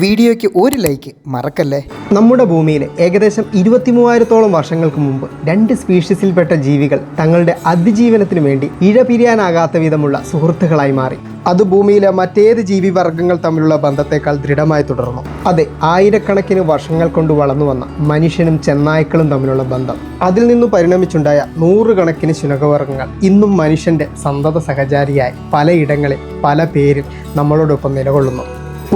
വീഡിയോയ്ക്ക് ഒരു ലൈക്ക് മറക്കല്ലേ? നമ്മുടെ ഭൂമിയിൽ ഏകദേശം ഇരുപത്തി മൂവായിരത്തോളം വർഷങ്ങൾക്ക് മുമ്പ് രണ്ട് സ്പീഷീസിൽപ്പെട്ട ജീവികൾ തങ്ങളുടെ അതിജീവനത്തിനു വേണ്ടി ഇഴപിരിയാനാകാത്ത വിധമുള്ള സുഹൃത്തുക്കളായി മാറി. അത് ഭൂമിയിലെ മറ്റേത് ജീവിവർഗങ്ങൾ തമ്മിലുള്ള ബന്ധത്തെക്കാൾ ദൃഢമായി തുടർന്നു. അതെ ആയിരക്കണക്കിന് വർഷങ്ങൾ കൊണ്ട് വളർന്നു വന്ന മനുഷ്യനും ചെന്നായ്ക്കളും തമ്മിലുള്ള ബന്ധം. അതിൽ നിന്നു പരിണമിച്ചുണ്ടായ നൂറുകണക്കിന് ശുനകവർഗങ്ങൾ ഇന്നും മനുഷ്യന്റെ സന്തത സഹചാരിയായി പലയിടങ്ങളിൽ പല പേരിൽ നമ്മളോടൊപ്പം നിലകൊള്ളുന്നു.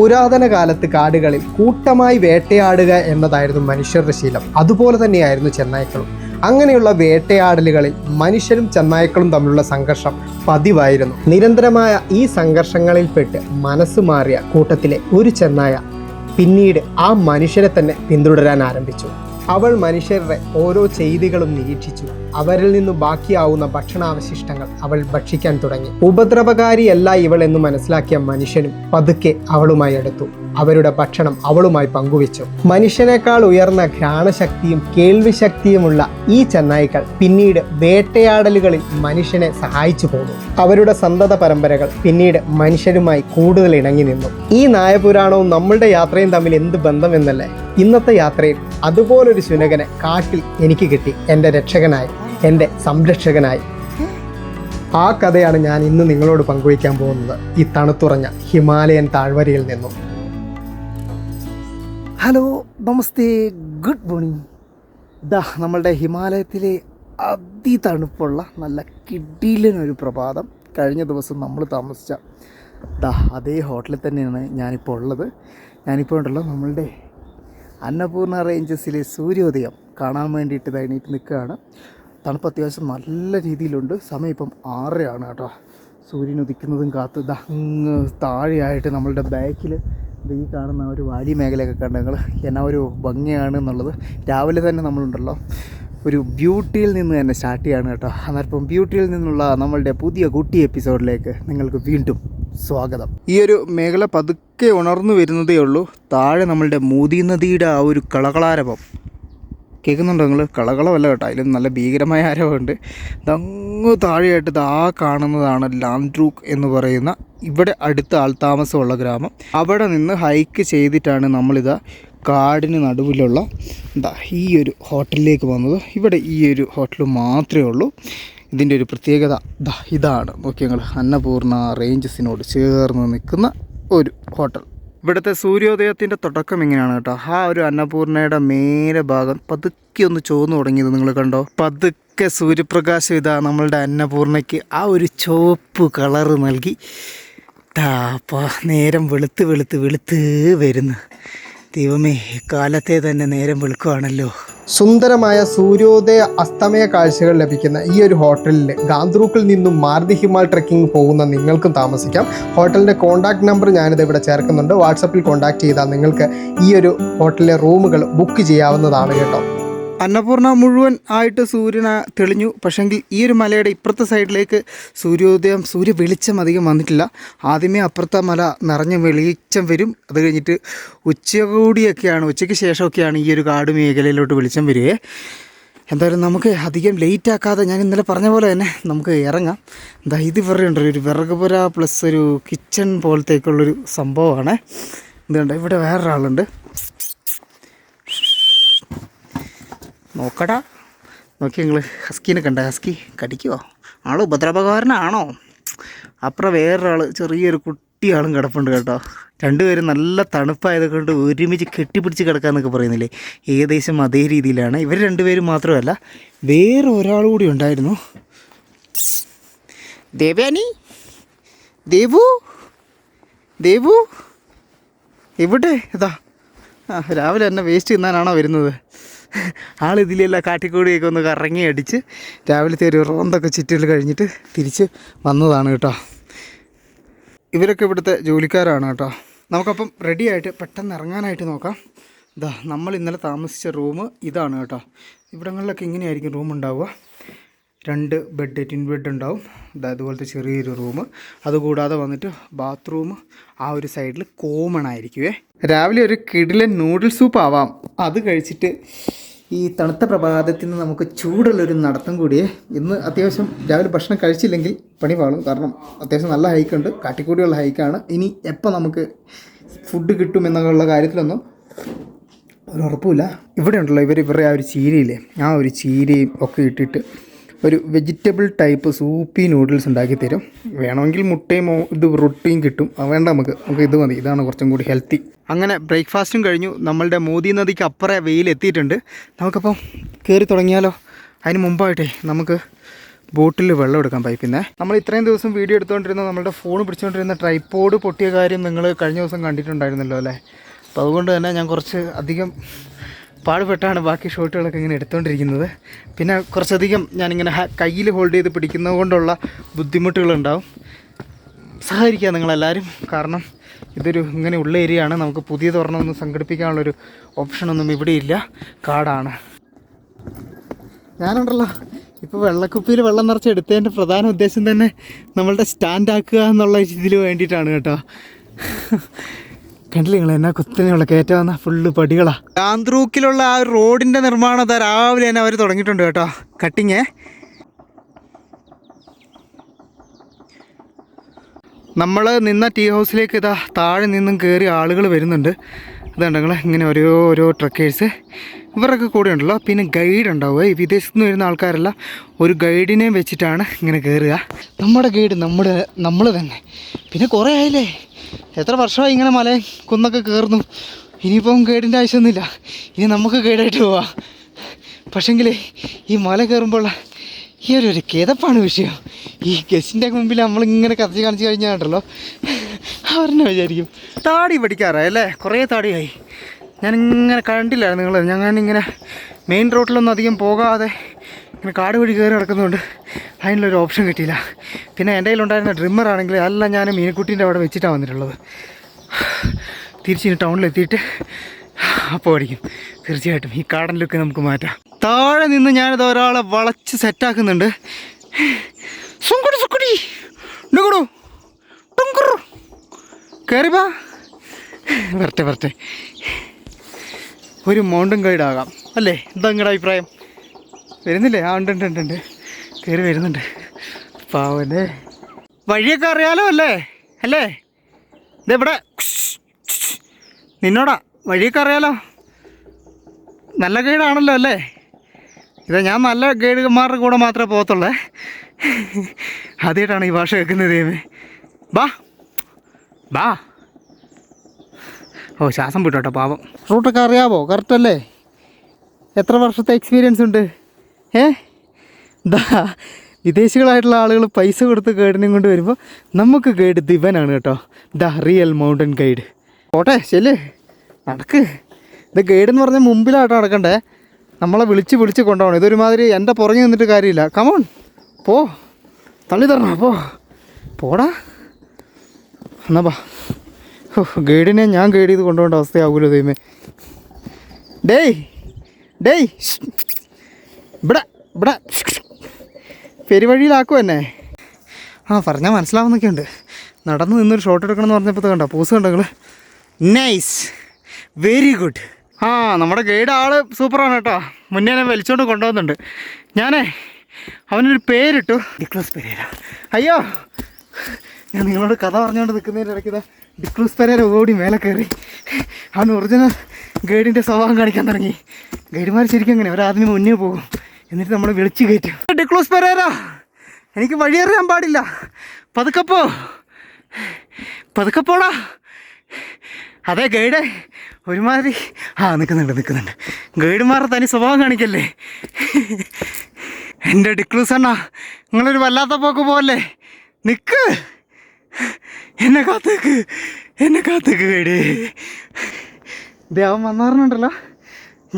പുരാതന കാലത്ത് കാടുകളിൽ കൂട്ടമായി വേട്ടയാടുക എന്നതായിരുന്നു മനുഷ്യരുടെ ശീലം. അതുപോലെ തന്നെയായിരുന്നു ചെന്നായ്ക്കളും. അങ്ങനെയുള്ള വേട്ടയാടലുകളിൽ മനുഷ്യരും ചെന്നായ്ക്കളും തമ്മിലുള്ള സംഘർഷം പതിവായിരുന്നു. നിരന്തരമായ ഈ സംഘർഷങ്ങളിൽപ്പെട്ട് മനസ്സ് മാറിയ കൂട്ടത്തിലെ ഒരു ചെന്നായ പിന്നീട് ആ മനുഷ്യരെ തന്നെ പിന്തുടരാൻ ആരംഭിച്ചു. അവൾ മനുഷ്യരുടെ ഓരോ ചെയ്തികളും നിരീക്ഷിച്ചു. അവരിൽ നിന്നു ബാക്കിയാവുന്ന ഭക്ഷണാവശിഷ്ടങ്ങൾ അവൾ ഭക്ഷിക്കാൻ തുടങ്ങി. ഉപദ്രവകാരിയല്ല ഇവൾ എന്ന് മനസ്സിലാക്കിയ മനുഷ്യനും പതുക്കെ അവളുമായി അടുത്തു. അവരുടെ ഭക്ഷണം അവളുമായി പങ്കുവച്ചു. മനുഷ്യനേക്കാൾ ഉയർന്ന ഘ്രാണശക്തിയും കേൾവിശക്തിയുമുള്ള ഈ ചെന്നായ്ക്കൾ പിന്നീട് വേട്ടയാടലുകളിൽ മനുഷ്യനെ സഹായിച്ചു പോന്നു. അവരുടെ സന്തത പരമ്പരകൾ പിന്നീട് മനുഷ്യരുമായി കൂടുതൽ ഇണങ്ങി നിന്നു. ഈ നായപുരാണവും നമ്മളുടെ യാത്രയും തമ്മിൽ എന്ത് ബന്ധമെന്നല്ലേ? ഇന്നത്തെ യാത്രയിൽ അതുപോലൊരു ശുനകനെ കാട്ടിൽ എനിക്ക് കിട്ടി. എന്റെ രക്ഷകനായി എന്റെ സംരക്ഷകനായി. ആ കഥയാണ് ഞാൻ ഇന്ന് നിങ്ങളോട് പങ്കുവയ്ക്കാൻ പോകുന്നത്. ഈ തണുത്തുറഞ്ഞ ഹിമാലയൻ താഴ്വരയിൽ നിന്നും. ഹലോ നമസ്തേ ഗുഡ് മോർണിംഗ്. ദാ നമ്മളുടെ ഹിമാലയത്തിലെ അതിതണുപ്പുള്ള നല്ല കിടിലനൊരു പ്രഭാതം കഴിഞ്ഞ ദിവസം നമ്മൾ താമസിച്ച ദാ അതേ ഹോട്ടലിൽ തന്നെയാണ് ഞാനിപ്പോൾ ഉള്ളത്. ഞാനിപ്പോൾ ഉണ്ടല്ലോ നമ്മളുടെ അന്നപൂർണ റേഞ്ചസിലെ സൂര്യോദയം. കാണാൻ വേണ്ടിയിട്ട് എണീറ്റ് നിൽക്കുകയാണ്. തണുപ്പ് അത്യാവശ്യം നല്ല രീതിയിലുണ്ട്. സമയം ഇപ്പം ആറരയാണ് കേട്ടോ. സൂര്യൻ ഉദിക്കുന്നതും കാത്ത് ദാ താഴെയായിട്ട് നമ്മളുടെ ബാക്കിൽ ഈ കാണുന്ന ഒരു വാലി മേഖലയൊക്കെ കണ്ട് ഞങ്ങൾ എന്നാ ഒരു ഭംഗിയാണ് എന്നുള്ളത്. രാവിലെ തന്നെ നമ്മളുണ്ടല്ലോ. ഒരു ബ്യൂട്ടിയിൽ നിന്ന് തന്നെ സ്റ്റാർട്ട് ചെയ്യാണ് കേട്ടോ. അന്നേരം ബ്യൂട്ടിയിൽ നിന്നുള്ള നമ്മളുടെ പുതിയ കുട്ടി എപ്പിസോഡിലേക്ക് നിങ്ങൾക്ക് വീണ്ടും സ്വാഗതം. ഈ ഒരു മേഖല പതുക്കെ ഉണർന്നു വരുന്നതേ ഉള്ളൂ. താഴെ നമ്മളുടെ മോദി നദിയുടെ ആ ഒരു കളകളാരവം. കേൾക്കുന്നുണ്ടോ നിങ്ങൾ. കളകളമല്ല കേട്ടോ. അതിലും നല്ല ഭീകരമായ ആരവമുണ്ട് ഇതങ്ങ് താഴെയായിട്ട് ഇതാ കാണുന്നതാണ് ലാൻഡ്രൂക്ക് എന്ന് പറയുന്ന ഇവിടെ അടുത്ത ആൾ ആൾതാമസമുള്ള ഗ്രാമം. അവിടെ നിന്ന് ഹൈക്ക് ചെയ്തിട്ടാണ് നമ്മളിതാ കാടിന് നടുവിലുള്ള എന്താ ഈ ഒരു ഹോട്ടലിലേക്ക് വന്നത്. ഇവിടെ ഈ ഒരു ഹോട്ടൽ മാത്രമേ ഉള്ളൂ. ഇതിന്റെ ഒരു പ്രത്യേകത ഇതാണ്. നോക്കി ഞങ്ങൾ അന്നപൂർണ റേഞ്ചസിനോട് ചേർന്ന് നിൽക്കുന്ന ഒരു ഹോട്ടൽ. ഇവിടുത്തെ സൂര്യോദയത്തിന്റെ തുടക്കം ഇങ്ങനെയാണ് കേട്ടോ. ആ ഒരു അന്നപൂർണയുടെ മേലെ ഭാഗം പതുക്കെ ഒന്ന് ചോന്നു തുടങ്ങിയത് നിങ്ങൾ കണ്ടോ? പതുക്കെ സൂര്യപ്രകാശം ഇതാ നമ്മളുടെ അന്നപൂർണയ്ക്ക് ആ ഒരു ചുവപ്പ് കളറ് നൽകി. താപ്പ നേരം വെളുത്ത് വെളുത്ത് വെളുത്ത് വരുന്നു. ദൈവമേ കാലത്തെ തന്നെ നേരം വിളിക്കുവാണല്ലോ. സുന്ദരമായ സൂര്യോദയ അസ്തമയ കാഴ്ചകൾ ലഭിക്കുന്ന ഈ ഒരു ഹോട്ടലിൽ ഗാന്ത്രൂക്കിൽ നിന്നും മാർദി ഹിമാൽ ട്രക്കിംഗ് പോകുന്ന നിങ്ങൾക്കും താമസിക്കാം. ഹോട്ടലിന്റെ കോൺടാക്ട് നമ്പർ ഞാനിത് ഇവിടെ ചേർക്കുന്നുണ്ട്. വാട്സപ്പിൽ കോൺടാക്ട് ചെയ്താൽ നിങ്ങൾക്ക് ഈ ഒരു ഹോട്ടലിലെ റൂമുകൾ ബുക്ക് ചെയ്യാവുന്നതാണ് കേട്ടോ. അന്നപൂർണ മുഴുവൻ ആയിട്ട് സൂര്യന തെളിഞ്ഞു. പക്ഷെങ്കിൽ ഈ ഒരു മലയുടെ ഇപ്പുറത്തെ സൈഡിലേക്ക് സൂര്യോദയം സൂര്യ വെളിച്ചം അധികം വന്നിട്ടില്ല. ആദ്യമേ അപ്പുറത്തെ മല നിറഞ്ഞ വെളിച്ചം വരും. അത് കഴിഞ്ഞിട്ട് ഉച്ചകൂടിയൊക്കെയാണ് ഉച്ചയ്ക്ക് ശേഷമൊക്കെയാണ് ഈ ഒരു കാട് മേഖലയിലോട്ട് വെളിച്ചം വരികയെ എന്തായാലും നമുക്ക് അധികം ലേറ്റ് ആക്കാതെ ഞാൻ ഇന്നലെ പറഞ്ഞ പോലെ തന്നെ നമുക്ക് ഇറങ്ങാം. എന്താ ഇത് വേറെ ഉണ്ടല്ലോ ഒരു വിറകുപുര പ്ലസ് ഒരു കിച്ചൺ പോലത്തേക്കുള്ളൊരു സംഭവമാണ്. എന്തുകൊണ്ട് ഇവിടെ വേറൊരാളുണ്ട്. നോക്കടാ. നോക്കി നിങ്ങൾ ഹസ്കീനെ കണ്ട ഹസ്കി കടിക്കുമോ ആൾ ഉപദ്രവകാരനാണോ? അപ്പുറം വേറൊരാൾ ചെറിയൊരു കുട്ടിയാളും കിടപ്പുണ്ട് കേട്ടോ. രണ്ടുപേരും നല്ല തണുപ്പായത് കൊണ്ട് ഒരുമിച്ച് കെട്ടിപ്പിടിച്ച് കിടക്കാന്നൊക്കെ പറയുന്നില്ലേ? ഏകദേശം അതേ രീതിയിലാണ്. ഇവർ രണ്ടുപേരും മാത്രമല്ല വേറെ ഒരാൾ കൂടി ഉണ്ടായിരുന്നു. ദേവ്യാനി? ദേവു? ദേവു? എവിടെ? ഇതാ. രാവിലെ തന്നെ വേസ്റ്റ് തിന്നാനാണോ വരുന്നത്? ആൾ ഇതിലെല്ലാം കാട്ടിക്കൂടിയൊക്കെ ഒന്ന് കറങ്ങി അടിച്ച് രാവിലത്തെ ഒരു റോന്തൊക്കെ ചുറ്റുകൾ കഴിഞ്ഞിട്ട് തിരിച്ച് വന്നതാണ് കേട്ടോ. ഇവരൊക്കെ ഇവിടുത്തെ ജോലിക്കാരാണ് കേട്ടോ. നമുക്കപ്പം റെഡി ആയിട്ട് പെട്ടെന്ന് ഇറങ്ങാനായിട്ട് നോക്കാം. ഇതാ നമ്മൾ ഇന്നലെ താമസിച്ച റൂം ഇതാണ് കേട്ടോ. ഇവിടങ്ങളിലൊക്കെ ഇങ്ങനെയായിരിക്കും റൂം ഉണ്ടാവുക. രണ്ട് ബെഡ് ടിൻ ബെഡ് ഉണ്ടാവും. അതുപോലത്തെ ചെറിയൊരു റൂം അതുകൂടാതെ വന്നിട്ട് ബാത്റൂം ആ ഒരു സൈഡിൽ കോമൺ ആയിരിക്കുമേ രാവിലെ ഒരു കിടിലൻ നൂഡിൽ സൂപ്പ് ആവാം. അത് കഴിച്ചിട്ട് ഈ തണുത്ത പ്രഭാതത്തിൽ നിന്ന് നമുക്ക് ചൂടുള്ളൊരു നടത്തം കൂടിയേ ഇന്ന് അത്യാവശ്യം രാവിലെ ഭക്ഷണം കഴിച്ചില്ലെങ്കിൽ പണി പാളും. കാരണം അത്യാവശ്യം നല്ല ഹൈക്കുണ്ട് കാട്ടിക്കൂടിയുള്ള ഹൈക്കാണ് ഇനി എപ്പോൾ നമുക്ക് ഫുഡ് കിട്ടും എന്നുള്ള കാര്യത്തിലൊന്നും ഒരു ഉറപ്പുമില്ല. ഇവിടെ ഉണ്ടല്ലോ ഇവർ ഇവരുടെ ആ ഒരു ചീരയില്ലേ? ആ ഒരു ചീരയും ഒക്കെ ഇട്ടിട്ട് ഒരു വെജിറ്റബിൾ ടൈപ്പ് സൂപ്പി നൂഡിൽസ് ഉണ്ടാക്കി തരും. വേണമെങ്കിൽ മുട്ടയും ഇത് റൊട്ടിയും കിട്ടും. വേണ്ട നമുക്ക്. നമുക്ക് ഇത് മതി. ഇതാണ് കുറച്ചും കൂടി ഹെൽത്തി അങ്ങനെ ബ്രേക്ക്ഫാസ്റ്റും കഴിഞ്ഞു. നമ്മളുടെ മോദി നദിക്ക് അപ്പുറേ വെയിൽ എത്തിയിട്ടുണ്ട് നമുക്കപ്പം കയറി തുടങ്ങിയാലോ? അതിന് മുമ്പായിട്ടേ നമുക്ക് ബോട്ടിൽ വെള്ളം എടുക്കാൻ പൈപ്പിന്നെ നമ്മൾ ഇത്രയും ദിവസം വീഡിയോ എടുത്തുകൊണ്ടിരുന്ന നമ്മളുടെ ഫോൺ പിടിച്ചുകൊണ്ടിരുന്ന ട്രൈപ്പോഡ് പൊട്ടിയ കാര്യം നിങ്ങൾ കഴിഞ്ഞ ദിവസം കണ്ടിട്ടുണ്ടായിരുന്നല്ലോ അല്ലേ? അപ്പോൾ അതുകൊണ്ട് തന്നെ ഞാൻ കുറച്ച് അധികം പാടുപെട്ടാണ് ബാക്കി ഷോട്ടുകളൊക്കെ ഇങ്ങനെ എടുത്തുകൊണ്ടിരിക്കുന്നത് പിന്നെ കുറച്ചധികം ഞാനിങ്ങനെ കയ്യിൽ ഹോൾഡ് ചെയ്ത് പിടിക്കുന്നത് കൊണ്ടുള്ള ബുദ്ധിമുട്ടുകളുണ്ടാവും. സഹകരിക്കുക നിങ്ങളെല്ലാവരും കാരണം ഇതൊരു ഇങ്ങനെ ഉള്ള ഏരിയ ആണ്. നമുക്ക് പുതിയ തുറന്നൊന്നും സംഘടിപ്പിക്കാനുള്ളൊരു ഓപ്ഷനൊന്നും ഇവിടെ ഇല്ല. കാടാണ്. ഞാനുണ്ടല്ലോ. ഇപ്പോൾ വെള്ളക്കുപ്പിയിൽ വെള്ളം നിറച്ച് എടുത്തതിന്റെ പ്രധാന ഉദ്ദേശം തന്നെ നമ്മളുടെ സ്റ്റാൻഡ് ആക്കുക എന്നുള്ള ഇതിൽ വേണ്ടിയിട്ടാണ് കേട്ടോ. കണ്ടില്ല നിങ്ങൾ എന്നാ കുത്തനെയുള്ള കയറ്റാവുന്ന ഫുള്ള് പടികളാ. ആന്ത്രൂക്കിലുള്ള ആ റോഡിന്റെ നിർമ്മാണം അതാ രാവിലെ തന്നെ അവർ തുടങ്ങിയിട്ടുണ്ട് കേട്ടോ. കട്ടിങ് നമ്മൾ നിന്ന ടീ ഹൗസിലേക്ക് ഇതാ താഴെ നിന്നും കയറി ആളുകൾ വരുന്നുണ്ട്. അതുകൊണ്ടെങ്കിൽ ഇങ്ങനെ ഓരോ ഓരോ ട്രക്കേഴ്സ് ഇവരൊക്കെ കൂടെ ഉണ്ടല്ലോ പിന്നെ ഗൈഡ് ഉണ്ടാവുക. ഈ വിദേശത്ത് നിന്ന് വരുന്ന ആൾക്കാരെല്ലാം. ഒരു ഗൈഡിനെ വെച്ചിട്ടാണ് ഇങ്ങനെ കയറുക നമ്മുടെ ഗൈഡ് നമ്മുടെ നമ്മൾ തന്നെ. പിന്നെ കുറേ ആയില്ലേ? എത്ര വർഷമായി ഇങ്ങനെ മല കുന്നൊക്കെ കയറുന്നു ഇനിയിപ്പം ഗൈഡിന്റെ ആവശ്യമൊന്നുമില്ല. ഇനി നമുക്ക് ഗൈഡായിട്ട് പോവാം. പക്ഷെങ്കിലേ ഈ മല കയറുമ്പോൾ ഈ ഒരു ഒരു കിതപ്പാണ് വിഷയം. ഈ ഗസ്റ്റിന്റെ മുമ്പിൽ നമ്മളിങ്ങനെ കത്തിച്ച് കാണിച്ച് കഴിഞ്ഞാൽ ഉണ്ടല്ലോ. അവരെന്നെ വിചാരിക്കും. താടി പഠിക്കാറായി അല്ലേ? കുറേ താടിയായി. ഞാനിങ്ങനെ കണ്ടില്ലായിരുന്നു നിങ്ങൾ ഞാനിങ്ങനെ മെയിൻ റോഡിലൊന്നും അധികം പോകാതെ ഇങ്ങനെ കാട് വഴി കയറി കിടക്കുന്നതുകൊണ്ട് അതിനുള്ളൊരു ഓപ്ഷൻ കിട്ടിയില്ല. പിന്നെ എന്റെ കയ്യിലുണ്ടായിരുന്ന ഡ്രിമ്മർ ആണെങ്കിൽ അതെല്ലാം ഞാൻ മീനക്കുട്ടീന്റെ അവിടെ വെച്ചിട്ടാണ് വന്നിട്ടുള്ളത്. തിരിച്ച് ടൗണിലെത്തിയിട്ട് അപ്പോൾ അടിക്കും. തീർച്ചയായിട്ടും ഈ കാടൻ ലുക്ക് നമുക്ക് മാറ്റാം. താഴെ നിന്ന് ഞാനിത് ഒരാളെ വളച്ച് സെറ്റാക്കുന്നുണ്ട് കയറിപ്പാ വരട്ടെ വരട്ടെ. ഒരു മൗണ്ടൻ ഗൈഡ് ആകാം. അല്ലേ? എന്താ നിങ്ങളുടെ അഭിപ്രായം? വരുന്നില്ലേ? ആ ഉണ്ട് ഉണ്ട് ഉണ്ട് ഉണ്ട്. കയറി വരുന്നുണ്ട്. പാവല്ലേ? വഴിയൊക്കെ അറിയാലോ അല്ലേ? അല്ലേ? ഇതെവിടെ നിന്നോടാ വഴിയൊക്കെ അറിയാലോ? നല്ല ഗൈഡാണല്ലോ അല്ലേ? ഇത് ഞാൻ നല്ല ഗൈഡുമാരുടെ കൂടെ മാത്രമേ പോകത്തുള്ളേ. ആദ്യമായിട്ടാണ് ഈ ഭാഷ കേൾക്കുന്നത് ബാ. ബാ. ഓ ശ്വാസം വിട്ടോട്ടോ പാവം. റൂട്ടൊക്കെ അറിയാവോ? കറക്റ്റ് അല്ലേ? എത്ര വർഷത്തെ എക്സ്പീരിയൻസ് ഉണ്ട്? ഏ? ദാ വിദേശികളായിട്ടുള്ള ആളുകൾ പൈസ കൊടുത്ത് ഗൈഡിനും കൊണ്ട് വരുമ്പോൾ നമുക്ക് ഗൈഡ് ദിവനാണ് കേട്ടോ. ദ റിയൽ മൗണ്ടൻ ഗൈഡ് പോട്ടെ ശരി നടക്ക്. ഇത് ഗൈഡ് എന്ന് പറഞ്ഞാൽ മുമ്പിലായിട്ട് നടക്കണ്ടേ. നമ്മളെ വിളിച്ച് വിളിച്ച് കൊണ്ടുപോകണം. ഇതൊരുമാതിരി എന്റെ പുറകെ നിന്നിട്ട് കാര്യമില്ല. കമോൺ പോ. തള്ളി തരണം പോ. പോടാ. എന്നാ ഗൈഡിനെ ഞാൻ ഗൈഡ് ചെയ്ത് കൊണ്ടുപോകേണ്ട അവസ്ഥയാവൂലോ ദൈവമേ. ഡേയ് ഡേയ്. ഇവിടെ ഇവിടെ. പെരുവഴിയിലാക്കും എന്നെ. ആ പറഞ്ഞാൽ മനസ്സിലാവുന്നൊക്കെ ഉണ്ട് നടന്ന് നിന്നൊരു ഷോട്ട് എടുക്കണമെന്ന് പറഞ്ഞപ്പോൾ കണ്ടോ പോസ് കണ്ടോ നിങ്ങൾ നൈസ് വെരി ഗുഡ് ആ നമ്മുടെ ഗൈഡ് ആൾ സൂപ്പറാണ് കേട്ടോ. മുന്നേ ഞാൻ വലിച്ചുകൊണ്ട് കൊണ്ടുപോകുന്നുണ്ട്. ഞാനേ അവനൊരു പേരിട്ടു. നിക്ലസ് പെരേര അയ്യോ. ഞാൻ നിങ്ങളോട് കഥ പറഞ്ഞുകൊണ്ട് നിൽക്കുന്നതിന്റെ ഇടയ്ക്ക് ഡിക്ലൂസ് പെരേര ഓടി മേലെ കയറി. അന്ന് ഒറിജിനൽ ഗൈഡിന്റെ സ്വഭാവം കാണിക്കാൻ തുടങ്ങി. ഗൈഡുമാർ ശരിക്കും അങ്ങനെ ഒരാദ്യമേ മുന്നേ പോകും. എന്നിട്ട് നമ്മളെ വിളിച്ച് കയറ്റും. ഡിക്ലൂസ് പെരേര എനിക്ക് വഴിയറിയാൻ പാടില്ല. പതുക്കപ്പോ. പതുക്കപ്പോടാ. അതെ ഗൈഡ്. ഒരുമാതിരി. ആ നിൽക്കുന്നുണ്ട് നിൽക്കുന്നുണ്ട് ഗൈഡുമാർ തനി സ്വഭാവം കാണിക്കല്ലേ? എന്റെ ഡിക്ലൂസ് അണ്ണാ നിങ്ങളൊരു വല്ലാത്ത പോക്ക് പോകല്ലേ നിൽക്ക് എന്നെ കാത്തേക്ക് എന്നെ കാത്തേക്ക് കേടേ ദേവൻ വന്നാറുണ്ടല്ലോ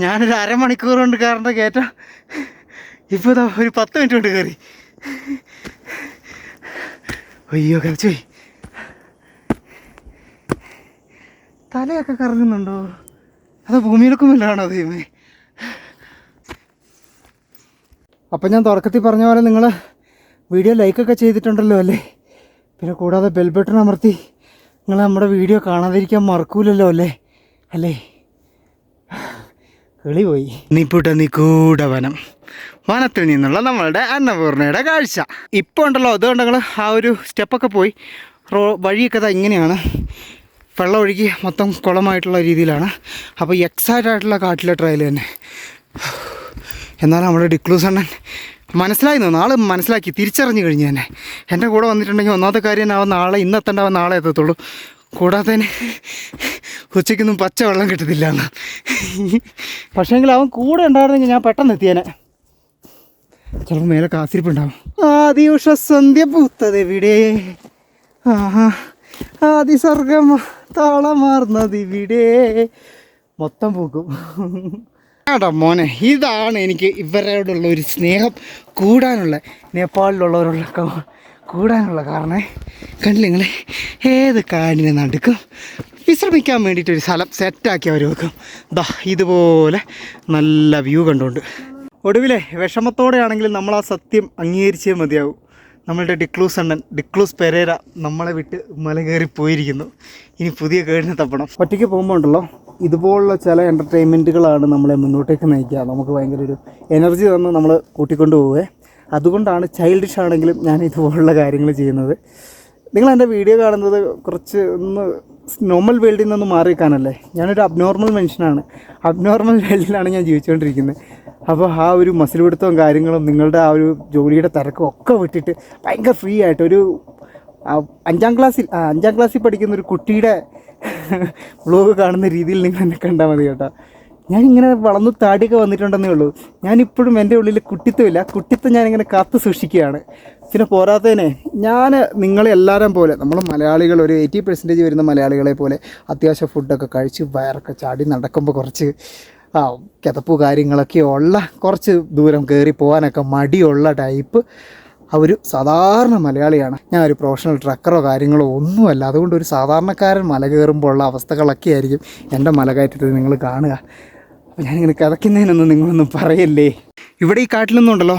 ഞാനൊരു അരമണിക്കൂർ കൊണ്ട് കയറേണ്ട കയറ്റം. ഇപ്പോൾ ഇതാ ഒരു പത്ത് മിനിറ്റ് കൊണ്ട് കയറി. അയ്യോ കളിച്ചോയി തലയൊക്കെ കറങ്ങുന്നുണ്ടോ? അത് ഭൂമിയിലൊക്കെ മില്ലാണോ ദൈവമേ? അപ്പം ഞാൻ തുടക്കത്തിൽ പറഞ്ഞ പോലെ നിങ്ങൾ വീഡിയോ ലൈക്കൊക്കെ ചെയ്തിട്ടുണ്ടല്ലോ അല്ലേ? പിന്നെ കൂടാതെ ബെൽ ബട്ടൺ അമർത്തി. നിങ്ങൾ നമ്മുടെ വീഡിയോ കാണാതിരിക്കാൻ മറക്കൂലല്ലോ അല്ലേ? അല്ലേ? കിളി പോയി. നിപ്പുട്ട നിക്കൂട വനം വനത്തിൽ നിന്നുള്ള നമ്മളുടെ അന്നപൂർണയുടെ കാഴ്ച. ഇപ്പോൾ ഉണ്ടല്ലോ അതുകൊണ്ട് ഞങ്ങൾ ആ ഒരു സ്റ്റെപ്പൊക്കെ പോയി. റോ വഴിയൊക്കെ ദാ ഇങ്ങനെയാണ്. വെള്ളം ഒഴുകി മൊത്തം കുളമായിട്ടുള്ള രീതിയിലാണ്. അപ്പോൾ എക്സാക്റ്റ് ആയിട്ടുള്ള കാട്ടിലെ ട്രയൽ തന്നെ. എന്നാൽ നമ്മുടെ ഡിക്ലൂസ് അണ്ണൻ മനസ്സിലായി നാളെ മനസ്സിലാക്കി തിരിച്ചറിഞ്ഞു കഴിഞ്ഞു തന്നെ. എന്റെ കൂടെ വന്നിട്ടുണ്ടെങ്കിൽ ഒന്നാമത്തെ കാര്യം അവൻ നാളെ ഇന്ന് എത്തേണ്ടവൻ നാളെ എത്തത്തുള്ളൂ. കൂടാതെ തന്നെ ഉച്ചയ്ക്കൊന്നും പച്ച വെള്ളം കിട്ടത്തില്ല എന്ന് പക്ഷേങ്കിൽ അവൻ കൂടെ ഉണ്ടായിരുന്നെങ്കിൽ ഞാൻ പെട്ടെന്ന് എത്തിയേനെ. ചിലപ്പോൾ മേലെ കാത്തിരിപ്പുണ്ടാവും. ആദിയുഷ സന്ധ്യ പൂത്തതെവിടെ ആഹാ ആദിസ്വർഗം താളമാർന്നതിവിടെ? മൊത്തം പൂക്കും. ആടാ മോനെ ഇതാണ് എനിക്ക് ഇവരോടുള്ള ഒരു സ്നേഹം. കൂടാനുള്ള നേപ്പാളിലുള്ളവരുള്ള ക- കൂടാനുള്ള കാരണം. കണ്ടില്ല നിങ്ങളെ? ഏത് കാടിനെ നടുക്കും? വിശ്രമിക്കാൻ വേണ്ടിയിട്ട് ഒരു സ്ഥലം സെറ്റാക്കി അവർ വെക്കും. ദാ ഇതുപോലെ നല്ല വ്യൂ കണ്ടുകൊണ്ട് ഒടുവിലെ വിഷമത്തോടെയാണെങ്കിലും നമ്മൾ ആ സത്യം അംഗീകരിച്ചേ മതിയാവും. നമ്മളുടെ ഡിക്ലൂസ് അണ്ണൻ ഡിക്ലൂസ് പെരേര നമ്മളെ വിട്ട് മല കയറി പോയിരിക്കുന്നു. ഇനി പുതിയ കേടിനെ തപ്പണം. ഒറ്റയ്ക്ക് പോകുമ്പോൾ ഉണ്ടല്ലോ? ഇതുപോലുള്ള ചില എന്റർടൈൻമെന്റുകളാണ് നമ്മളെ മുന്നോട്ടേക്ക് നയിക്കുക. നമുക്ക് ഭയങ്കര ഒരു എനർജി തന്ന് നമ്മൾ കൂട്ടിക്കൊണ്ട് പോവുക അതുകൊണ്ടാണ് ചൈൽഡിഷ് ആണെങ്കിലും ഞാൻ ഇതുപോലുള്ള കാര്യങ്ങൾ ചെയ്യുന്നത്. നിങ്ങൾ എന്റെ വീഡിയോ കാണുന്നത് കുറച്ച് ഒന്ന് നോർമൽ വേൾഡിൽ നിന്നൊന്ന് മാറി നിൽക്കാനല്ലേ ഞാനൊരു അബ്നോർമൽ മനുഷ്യനാണ്. അബ്നോർമൽ വേൾഡിലാണ് ഞാൻ ജീവിച്ചുകൊണ്ടിരിക്കുന്നത്. അപ്പോൾ ആ ഒരു മസിൽ പിടുത്തവും കാര്യങ്ങളും നിങ്ങളുടെ ആ ഒരു ജോലിയുടെ തിരക്കും ഒക്കെ വിട്ടിട്ട് ഭയങ്കര ഫ്രീ ആയിട്ട് ഒരു അഞ്ചാം ക്ലാസ്സിൽ അഞ്ചാം ക്ലാസ്സിൽ പഠിക്കുന്ന ഒരു കുട്ടിയുടെ വ്ലോഗ് കാണുന്ന രീതിയിൽ നിങ്ങൾ എന്നെ കണ്ടാൽ മതി കേട്ടോ. ഞാൻ ഇങ്ങനെ വളർന്നു താടിയൊക്കെ വന്നിട്ടുണ്ടെന്നേ ഉള്ളൂ. ഞാനിപ്പോഴും എന്റെ ഉള്ളിൽ കുട്ടിത്തമില്ല കുട്ടിത്തം ഞാനിങ്ങനെ കാത്തു സൂക്ഷിക്കുകയാണ്. പിന്നെ പോരാത്തതിനെ ഞാൻ നിങ്ങളെ എല്ലാവരും പോലെ നമ്മൾ മലയാളികൾ ഒരു എയ്റ്റി പെർസെന്റേജ് വരുന്ന മലയാളികളെ പോലെ അത്യാവശ്യം ഫുഡൊക്കെ കഴിച്ച് വയറൊക്കെ ചാടി നടക്കുമ്പോൾ കുറച്ച് ആ കിതപ്പ് കാര്യങ്ങളൊക്കെ ഉള്ള കുറച്ച് ദൂരം കയറി പോകാനൊക്കെ മടിയുള്ള ടൈപ്പ് ആ സാധാരണ മലയാളിയാണ്. ഞാൻ ഒരു പ്രൊഫഷണൽ ട്രക്കറോ കാര്യങ്ങളോ ഒന്നുമല്ല. അതുകൊണ്ട് ഒരു സാധാരണക്കാരൻ മല കയറുമ്പോൾ ഉള്ള അവസ്ഥകളൊക്കെ ആയിരിക്കും എന്റെ മലകയറ്റത്തിൽ നിങ്ങൾ കാണുക. അപ്പോൾ ഞാനിങ്ങനെ കിതയ്ക്കുന്നതിനൊന്നും നിങ്ങളൊന്നും പറയല്ലേ? ഇവിടെ ഈ കാട്ടിലൊന്നും ഉണ്ടല്ലോ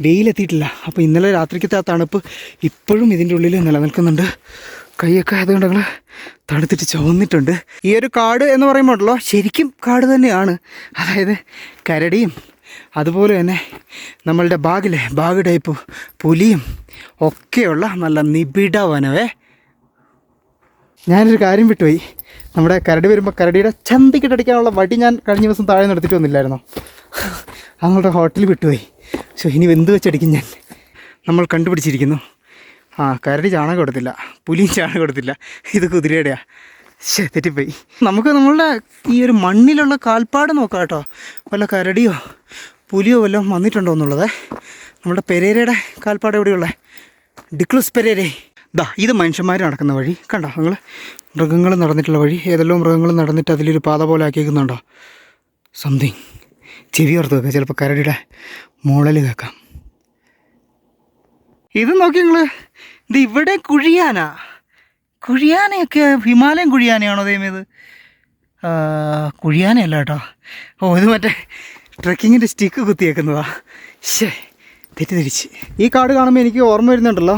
വെയിലെത്തിയിട്ടില്ല. അപ്പോൾ ഇന്നലെ രാത്രിക്കത്തെ ആ തണുപ്പ് ഇപ്പോഴും ഇതിന്റെ ഉള്ളിൽ നിലനിൽക്കുന്നുണ്ട്. കൈയൊക്കെ അതുകൊണ്ട് ഞങ്ങൾ തണുത്തിട്ട് ചുവന്നിട്ടുണ്ട്. ഈ ഒരു കാട് എന്ന് പറയുമ്പോൾ ഉണ്ടല്ലോ ശരിക്കും കാട് തന്നെയാണ്. അതായത് കരടിയും അതുപോലെ തന്നെ നമ്മളുടെ ബാഗിലെ ബാഗ് ടൈപ്പ് പുലിയും ഒക്കെയുള്ള നല്ല നിബിഡ വനവേ. ഞാനൊരു കാര്യം വിട്ടുപോയി. നമ്മുടെ കരടി വരുമ്പോൾ കരടിയുടെ ചന്തിക്കിട്ടടിക്കാനുള്ള വടി ഞാൻ കഴിഞ്ഞ ദിവസം താഴെ നിർത്തിട്ട് വന്നില്ലായിരുന്നു? നമ്മളുടെ ഹോട്ടലിൽ വിട്ടുപോയി. പക്ഷേ ഇനി എന്ത് വെച്ചടിക്കും ഞാൻ. നമ്മൾ കണ്ടുപിടിച്ചിരിക്കുന്നു. ആ കരടി ചാണകം കൊടുത്തില്ല പുലിയും ചാണകം കൊടുത്തില്ല ഇത് കുതിരയുടെയാ. ശേ തെറ്റിപ്പോയി. നമുക്ക് നമ്മളുടെ ഈ ഒരു മണ്ണിലുള്ള കാൽപ്പാട് നോക്കാം കേട്ടോ. വല്ല കരടിയോ പുലിയോ വല്ലതും വന്നിട്ടുണ്ടോ എന്നുള്ളത്. നമ്മുടെ പെരേരയുടെ കാൽപ്പാട് എവിടെയുള്ളത് ഡിക്ലൂസ് പെരേരെ. ദാ ഇത് മനുഷ്യന്മാർ നടക്കുന്ന വഴി. കണ്ടോ നിങ്ങൾ മൃഗങ്ങൾ നടന്നിട്ടുള്ള വഴി. ഏതെല്ലാം മൃഗങ്ങൾ നടന്നിട്ട് അതിലൊരു പാത പോലെ ആക്കിയേക്കുന്നുണ്ടോ? സംതിങ്. ചെവി ഓർത്ത് വെക്കാം ചിലപ്പോൾ കരടിയുടെ മുളൽ കേൾക്കാം. ഇത് നോക്കി നിങ്ങൾ ഇത് ഇവിടെ കുഴിയാനാ. കുഴിയാനയൊക്കെ ഹിമാലയൻ കുഴിയാനയാണോ ദൈവം കുഴിയാനയല്ല കേട്ടോ. ഓ ഇത് മറ്റേ ട്രക്കിങ്ങിന്റെ സ്റ്റിക്ക് കുത്തിയേക്കുന്നതാ. ശേ തെറ്റിദ്ധരിച്ച്. ഈ കാട് കാണുമ്പോൾ എനിക്ക് ഓർമ്മ വരുന്നുണ്ടല്ലോ.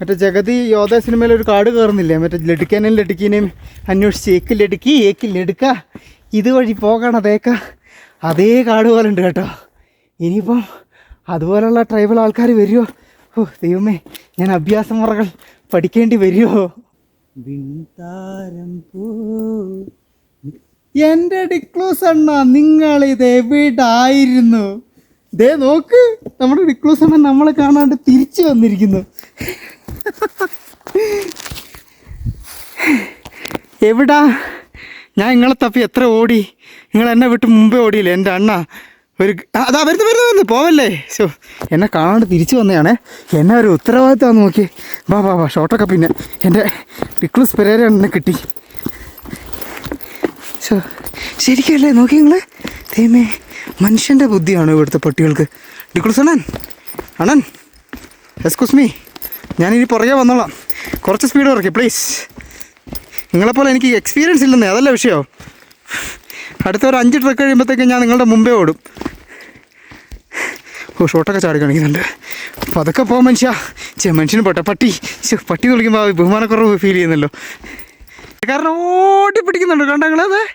മറ്റേ ജഗതി യോധ സിനിമയിലൊരു കാട് കയറുന്നില്ലേ മറ്റേ ലടുക്കാനും ലടുക്കിനെയും അന്വേഷിച്ച് ഏക്ക് ലടുക്കി ഏക്ക് ലടുക്ക. ഇതുവഴി പോകണം അതേക്ക. അതേ കാട് പോലെ ഉണ്ട് കേട്ടോ. ഇനിയിപ്പം അതുപോലുള്ള ട്രൈബൽ ആൾക്കാർ വരുമോ ഓ ദൈവമേ ഞാൻ അഭ്യാസ മുറകൾ പഠിക്കേണ്ടി വരുമോ എന്റെ ഡിക്ലൂസ് അണ്ണ നിങ്ങൾ ഇത് എവിടായിരുന്നു? ദേ നോക്ക് നമ്മുടെ ഡിക്ലൂസ് അണ്ണ നമ്മളെ കാണാണ്ട് തിരിച്ചു വന്നിരിക്കുന്നു. എവിടാ? ഞാൻ നിങ്ങളെ തപ്പി എത്ര ഓടി? നിങ്ങൾ എന്നെ വിട്ട് മുമ്പേ ഓടിയില്ലേ? എന്റെ അണ്ണ ഒരു അതാ വരുന്നു വരുന്നു വരുന്നു. പോവല്ലേ. ശോ എന്നെ കാണാണ്ട് തിരിച്ചു വന്നതാണേ എന്നെ ഒരു ഉത്തരവാദിത്തമാണ് നോക്കി. വാ വാ വാ ഷോട്ടൊക്കെ പിന്നെ. എന്റെ ടിക്ലൂസ് പെരേരാണ് എന്നെ കിട്ടി. ശോ, ശരിക്കല്ലേ? നോക്കി നിങ്ങൾ ദൈവമേ മനുഷ്യന്റെ ബുദ്ധിയാണ് ഇവിടുത്തെ പട്ടികൾക്ക്. ഡിക്ലൂസ് അണ്ണൻ അണ്ണൻ എക്സ്ക്യൂസ് മീ ഞാനിനി പുറകെ വന്നോളാം. കുറച്ച് സ്പീഡ് കുറയ്ക്കും പ്ലീസ് നിങ്ങളെപ്പോലെ എനിക്ക് എക്സ്പീരിയൻസ് ഇല്ലെന്നേ അതല്ല വിഷയം? അടുത്ത ഒരു അഞ്ച് ട്രക്ക് കഴിയുമ്പോഴത്തേക്കും ഞാൻ നിങ്ങളുടെ മുമ്പേ ഓടും. ഓ ഷോട്ടൊക്കെ ചാടി കാണിക്കുന്നുണ്ട്. അപ്പോൾ അതൊക്കെ പോകാൻ മനുഷ്യ. ചെ മനുഷ്യന് പെട്ട പട്ടി. പട്ടി വിളിക്കുമ്പോൾ ബഹുമാനക്കുറവ് ഫീൽ ചെയ്യുന്നല്ലോ. കാരണം ഓടി പിടിക്കുന്നുണ്ട് കണ്ടോ നിങ്ങളത്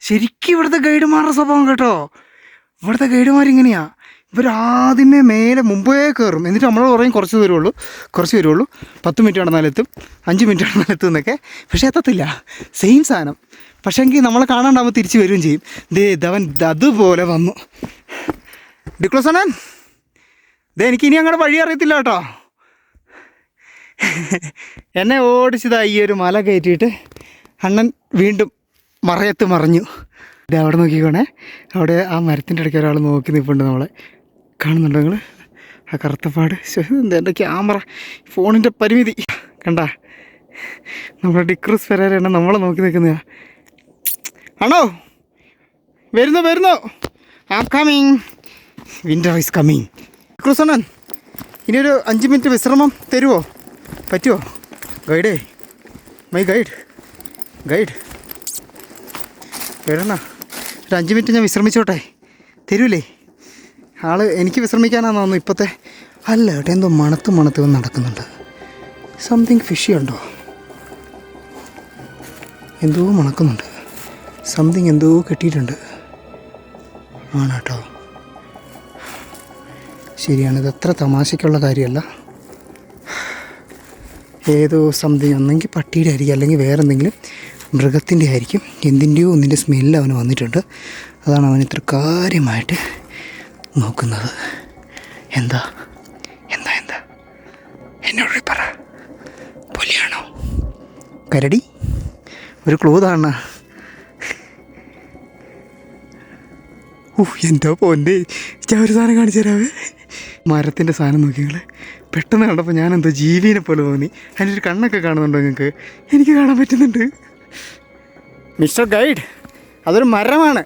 ശരിക്കും ഇവിടുത്തെ ഗൈഡുമാരുടെ സ്വഭാവം കേട്ടോ. ഇവിടുത്തെ മാറി ഇങ്ങനെയാ. ഇവരാദ്യമേ മേലെ മുമ്പേ കയറും എന്നിട്ട് നമ്മൾ പറയും കുറച്ച് വരുള്ളൂ കുറച്ച് വരുള്ളൂ പത്ത് മിനിറ്റ് നടന്നാലെത്തും അഞ്ച് മിനിറ്റ് നടന്നാലെത്തും എന്നൊക്കെ. പക്ഷേ എത്തത്തില്ല. സെയിം സാധനം. പക്ഷേ എങ്കിൽ നമ്മളെ കാണാണ്ടാകുമ്പോൾ തിരിച്ച് വരികയും ചെയ്യും. ദേ ഇതവൻ അതുപോലെ വന്നു. ഡിക്ലോസണൻ ദേ എനിക്ക് ഇനി അങ്ങോട്ട് വഴി അറിയത്തില്ല കേട്ടോ. എന്നെ ഓടിച്ചതാ ഈ ഒരു മല കയറ്റിയിട്ട് അണ്ണൻ വീണ്ടും മറയത്ത് മറിഞ്ഞു. ഇത് അവിടെ നോക്കിക്കോണേ. അവിടെ ആ മരത്തിന്റെ ഇടയ്ക്ക് ഒരാൾ നോക്കി നിൽപ്പുണ്ട് നമ്മളെ. കാണുന്നുണ്ടോ നിങ്ങൾ ആ കറുത്തപ്പാട്. എന്റെ ക്യാമറ? ഫോണിന്റെ പരിമിതി. കണ്ട? നമ്മുടെ ഡിക്രൂസ് പെരേരാണ് നമ്മളെ നോക്കി നിൽക്കുന്ന. ആണോ? വരുന്നു വരുന്നു. Am coming winter is coming Krishnan ഇനി ഇനിയൊരു അഞ്ച് മിനിറ്റ് വിശ്രമം തരുമോ പറ്റുമോ ഗൈഡേ മൈ ഗൈഡ് ഗൈഡ് ഗൈഡണ്ണ ഒരു അഞ്ച് മിനിറ്റ് ഞാൻ വിശ്രമിച്ചോട്ടെ? തരൂലേ. ആൾ എനിക്ക് വിശ്രമിക്കാനാന്ന് തോന്നുന്നു ഇപ്പോഴത്തെ അല്ല കേട്ടോ എന്തോ മണത്ത് മണത്ത് നടക്കുന്നുണ്ട്. സംതിങ് ഫിഷി ഉണ്ടോ? എന്തോ മണക്കുന്നുണ്ട്. സംതിങ് എന്തോ കെട്ടിയിട്ടുണ്ട്. ആണ് കേട്ടോ ശരിയാണ് ഇത് അത്ര തമാശയ്ക്കുള്ള കാര്യമല്ല. ഏതോ സംതിങ് ഒന്നെങ്കിൽ പട്ടിയുടെ ആയിരിക്കും അല്ലെങ്കിൽ വേറെ എന്തെങ്കിലും മൃഗത്തിന്റെ ആയിരിക്കും എന്തിന്റെയോ ഒന്നിന്റെ സ്മെല്ല് അവന് വന്നിട്ടുണ്ട്. അതാണ് അവൻ ഇത്ര കാര്യമായിട്ട് നോക്കുന്നത്. എന്താ? എന്താ എന്താ? എന്നോട് പറ. പുലിയാണോ? കരടി? ഒരു ക്ലൂ എന്റെ പൊന്നെ ഞാൻ ഒരു സാധനം കാണിച്ചു തരാവേ. മരത്തിന്റെ സാധനം നോക്കി പെട്ടെന്ന് കണ്ടപ്പോൾ ഞാൻ എന്തോ ജീവിനെ പോലെ തോന്നി. അതിന്റെ ഒരു കണ്ണൊക്കെ കാണുന്നുണ്ടോ നിങ്ങൾക്ക്? എനിക്ക് കാണാൻ പറ്റുന്നുണ്ട്. മിസ്റ്റർ ഗൈഡ് അതൊരു മരമാണ്.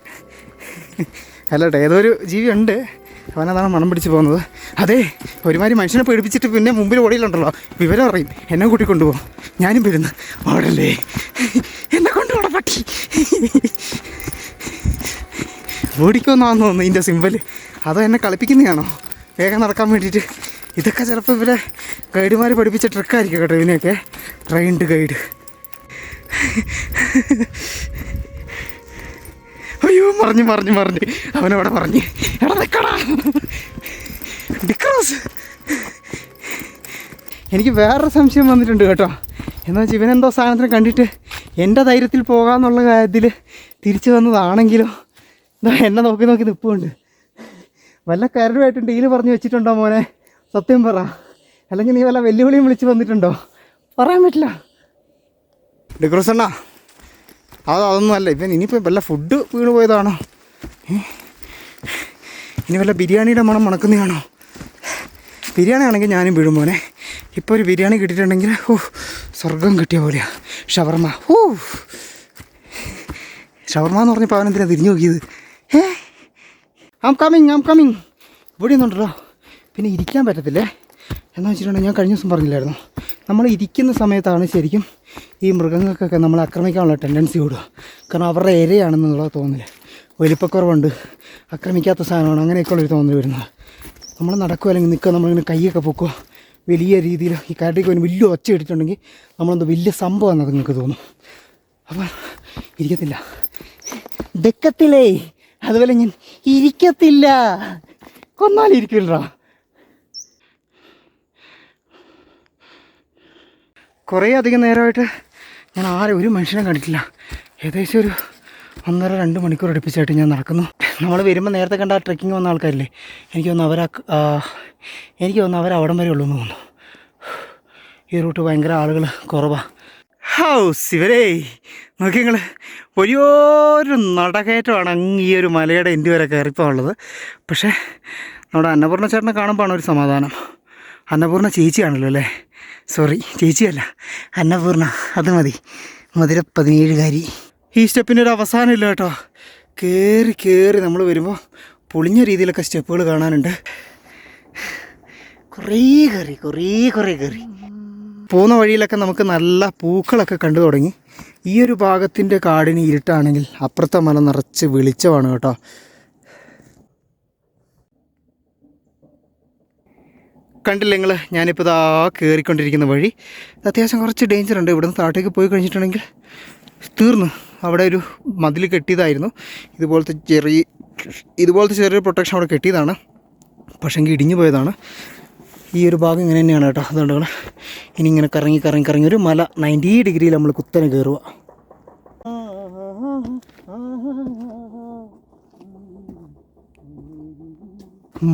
അല്ലട്ടെ ഏതോ ഒരു ജീവി ഉണ്ട് അവനതാണ് മണം പിടിച്ച് പോകുന്നത്. അതെ ഒരുമാതിരി മനുഷ്യനെ പേടിപ്പിച്ചിട്ട് പിന്നെ മുമ്പിൽ ഓടിയിലുണ്ടല്ലോ. വിവരം അറിയും. എന്നെ കൂട്ടി കൊണ്ടുപോകും. ഞാനും വരുന്നു. ഓടല്ലേ. എന്നെ കൊണ്ടുപോകണം പട്ടി. ഓടിക്കുമെന്നാന്ന് തോന്നുന്നു. ഇതിന്റെ സിമ്പിൾ അതോ എന്നെ കളിപ്പിക്കുന്നതാണോ? വേഗം നടക്കാൻ വേണ്ടിയിട്ട്. ഇതൊക്കെ ചിലപ്പോൾ ഇവരെ ഗൈഡുമാർ പഠിപ്പിച്ച ട്രിക്കായിരിക്കും കേട്ടോ ഇതിനെയൊക്കെ. ട്രെയിൻഡ് ഗൈഡ് അയ്യോ മറിഞ്ഞ് മറിഞ്ഞ് മറിഞ്ഞ്. അവനവിടെ പറഞ്ഞ് എടാ നിൽക്കടാ ഡിക്രോസ് എനിക്ക് വേറൊരു സംശയം വന്നിട്ടുണ്ട് കേട്ടോ. എന്നാൽ വെച്ചാൽ ഇവനെന്തോ സാധനത്തിന് കണ്ടിട്ട് എന്റെ ധൈര്യത്തിൽ പോകാമെന്നുള്ള കാര്യത്തിൽ തിരിച്ചു വന്നതാണെങ്കിലോ? എന്നെ നോക്കി നോക്കി നിൽപ്പുണ്ട് വല്ല കരടുമായിട്ട് ഡീൽ പറഞ്ഞു വെച്ചിട്ടുണ്ടോ മോനെ? സത്യം പറ. അല്ലെങ്കിൽ നീ വല്ല വെല്ലുവിളിയും വിളിച്ച് വന്നിട്ടുണ്ടോ? പറയാൻ പറ്റില്ല. ഡിക്രോസ് അണ്ണാ അത് അതൊന്നും അല്ല. ഇപ്പം ഇനിയിപ്പോൾ വല്ല ഫുഡ് വീണ് പോയതാണോ? ഇനി വല്ല ബിരിയാണിയുടെ മണം മണക്കുന്നതാണോ? ബിരിയാണി ആണെങ്കിൽ ഞാനും വീഴും മോനെ. ഇപ്പോൾ ഒരു ബിരിയാണി കിട്ടിയിട്ടുണ്ടെങ്കിൽ ഓ സ്വർഗം കിട്ടിയ പോലെയാണ് ഷവർമ്മ ഓ ഷവർമ്മ എന്ന് പറഞ്ഞപ്പോൾ അവനെന്തിനാണ് തിരിഞ്ഞു നോക്കിയത്? ആം കമ്മിങ് ആം കമ്മിങ് ഇവിടെ ഒന്നുണ്ടല്ലോ പിന്നെ ഇരിക്കാൻ പറ്റത്തില്ലേ? എന്ന് വെച്ചിട്ടുണ്ടെങ്കിൽ ഞാൻ കഴിഞ്ഞ ദിവസം പറഞ്ഞില്ലായിരുന്നു. നമ്മൾ ഇരിക്കുന്ന സമയത്താണ് ശരിക്കും ഈ മൃഗങ്ങൾക്കൊക്കെ നമ്മൾ ആക്രമിക്കാനുള്ള ടെൻഡൻസി കൂടുക. കാരണം അവരുടെ ഇരയാണെന്നുള്ള തോന്നൽ വലിപ്പക്കുറവുണ്ട്. ആക്രമിക്കാത്ത സാധനമാണ് അങ്ങനെയൊക്കെയുള്ളൊരു തോന്നൽ വരുന്നത്. നമ്മൾ നടക്കുക അല്ലെങ്കിൽ നിൽക്കുക നമ്മളിങ്ങനെ കൈയൊക്കെ പൊക്കുക. വലിയ രീതിയിൽ ഈ കാട്ടിലേക്ക് ഒരു വലിയ ഒച്ച ഇട്ടിട്ടുണ്ടെങ്കിൽ നമ്മളെന്തോ വലിയ സംഭവം എന്നൊക്കെ നിങ്ങൾക്ക് തോന്നും. അപ്പം ഇരിക്കത്തില്ല. വെക്കത്തില്ലേ? അതുപോലെ ഞാൻ ഇരിക്കത്തില്ല. കൊന്നാലിരിക്കില്ലടാ കുറേ അധികം നേരമായിട്ട് ഞാൻ ആരും ഒരു മനുഷ്യനെ കണ്ടിട്ടില്ല. ഏകദേശം ഒരു ഒന്നര രണ്ട് മണിക്കൂർ അടുപ്പിച്ചായിട്ട് ഞാൻ നടക്കുന്നു. നമ്മൾ വരുമ്പോൾ നേരത്തെ കണ്ട ആ ട്രെക്കിംഗ് വന്ന ആൾക്കാരില്ലേ? എനിക്ക് തോന്നുന്നു അവരാ എനിക്ക് തോന്നുന്നു അവർ അവിടം വരെ ഉള്ളൂ എന്ന് തോന്നുന്നു. ഈ റൂട്ട് ഭയങ്കര ആളുകൾ കുറവാണ് ഹൗസ് ഇവരേ നോക്കി നിങ്ങൾ വലിയൊരു നടകയറ്റമാണ് അങ്ങ് ഈ ഒരു മലയുടെ എന്റെ വരെ കയറിപ്പോൾ ഉള്ളത് പക്ഷേ നമ്മുടെ അന്നപൂർണ ചേട്ടനെ കാണുമ്പോഴാണ് ഒരു സമാധാനം. അന്നപൂർണ ചേച്ചിയാണല്ലോ അല്ലേ? സോറി ചേച്ചിയല്ല. അന്നപൂർണ അത് മതി. മധുര പതിനേഴുകാരി. ഈ സ്റ്റെപ്പിന്റെ ഒരു അവസാനമില്ല കേട്ടോ. കയറി കയറി നമ്മൾ വരുമ്പോൾ പൊളിഞ്ഞ രീതിയിലൊക്കെ സ്റ്റെപ്പുകൾ കാണാനുണ്ട്. കുറേ കയറി കുറേ കുറേ കയറി. പോകുന്ന വഴിയിലൊക്കെ നമുക്ക് നല്ല പൂക്കളൊക്കെ കണ്ടു തുടങ്ങി. ഈ ഒരു ഭാഗത്തിന്റെ കാടിന് ഇരുട്ടാണെങ്കിൽ അപ്പുറത്തെ മല നിറച്ച് വെളിച്ചമാണ് കേട്ടോ. കണ്ടില്ല നിങ്ങൾ ഞാനിപ്പോൾ ഇതാ കയറിക്കൊണ്ടിരിക്കുന്ന വഴി. അത്യാവശ്യം കുറച്ച് ഡേഞ്ചർ ഉണ്ട്. ഇവിടുന്ന് താഴത്തേക്ക് പോയി കഴിഞ്ഞിട്ടുണ്ടെങ്കിൽ തീർന്നു. അവിടെ ഒരു മതിൽ കെട്ടിയതായിരുന്നു. ഇതുപോലത്തെ ചെറിയ ഇതുപോലത്തെ ചെറിയൊരു പ്രൊട്ടക്ഷൻ അവിടെ കെട്ടിയതാണ്. പക്ഷേങ്കിൽ ഇടിഞ്ഞു പോയതാണ്. ഈ ഒരു ഭാഗം ഇങ്ങനെ തന്നെയാണ് കേട്ടോ. അതുകൊണ്ട് ഇനി ഇങ്ങനെ കറങ്ങി കറങ്ങി കറങ്ങി ഒരു മല നയന്റി ഡിഗ്രിയിൽ നമ്മൾ കുത്തനെ കയറുക